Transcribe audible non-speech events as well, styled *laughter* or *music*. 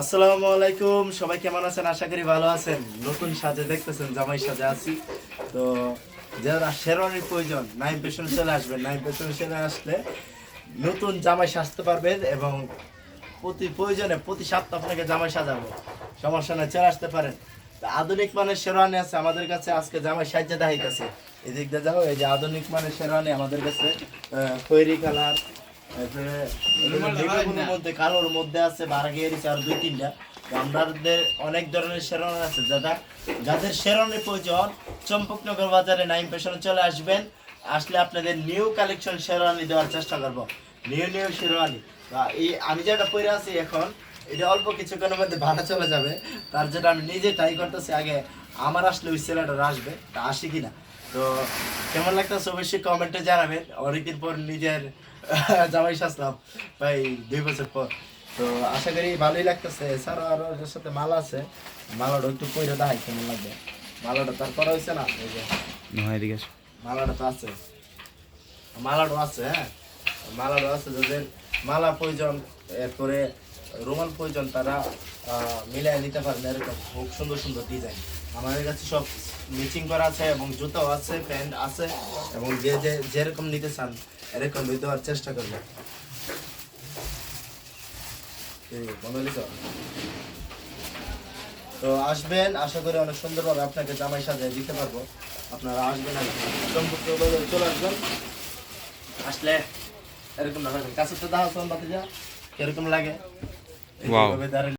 আসসালামু আলাইকুম সবাই কেমন আছেন? আশা করি ভালো আছেন। নতুন সাজে দেখতেছেন জামাই সাজে আছি। তো যারা শেরওয়ানির প্রয়োজন পেশন চলে আসবেন। পেশন চলে আসলে নতুন জামাই সাজতে পারবেন এবং প্রতি প্রয়োজনে প্রতি সপ্তাহ আপনাকে জামাই সাজাবো। সমস্যা নেই চলে আসতে পারেন। আধুনিক মানের শেরওয়ানি আছে আমাদের কাছে আজকে জামাই সাজ্জা দেখাইতেছে এদিক দিয়ে যাও এই যে আধুনিক মানের শেরওয়ানি আমাদের কাছে খয়েরি কালার মধ্যে কালোর মধ্যে আছে আর দুই তিনটা। আমাদের অনেক ধরনের আছে। যাদের প্রয়োজন চম্পকনগর বাজারে নাইম পেশনে চলে আসবেন। আসলে আপনাদের নিউ কালেকশন শেরওয়ানি দেওয়ার চেষ্টা করব। নিউ নিউ শেরওয়ানি। এই আমি যেটা পরে আছি এখন এটা অল্প কিছুক্ষণের মধ্যে ভাড়া চলে যাবে। তার জন্য আমি নিজে ট্রাই করতেছি। আগে আমার আসলে ওই ছেলেটা আসবে। তা আসি কিনা? তো কেমন লাগতেছে অবশ্যই কমেন্টে জানাবেন। অনেকদিন পর নিজের *laughs* জামাই সাজলাম প্রায় দুই বছর পর। তো আশা করি ভালোই লাগতেছে। এছাড়াও আরও এর সাথে মালা আছে। মালাটা একটু পয়রা দেখাই কেমন লাগবে মালাটা তার করা হয়েছে না এই যে। মালাটা তো আছে। মালাটা আছে হ্যাঁ? মালাটা আছে যাদের মালা প্রয়োজন এরপরে রোমান প্রয়োজন তারা মিলাই নিতে পারেন এরকম খুব সুন্দর সুন্দর ডিজাইন আমাদের কাছে সব মিচিং করা আছে এবং জুতাও আছে প্যান্ট আছে এবং যে যে যেরকম নিতে চান এরকম দেওয়ার চেষ্টা করবে। কি, হইল? তো? আসবেন আশা করি অনেক সুন্দরভাবে আপনাকে জামাই সাজিয়ে দিতে পারব। আপনারা আসবেন চলে আসবেন। আসলে এরকম না কাছে তো দাও বাতি যা কীরকম লাগে? Wow. এইভাবে দাঁড়ালে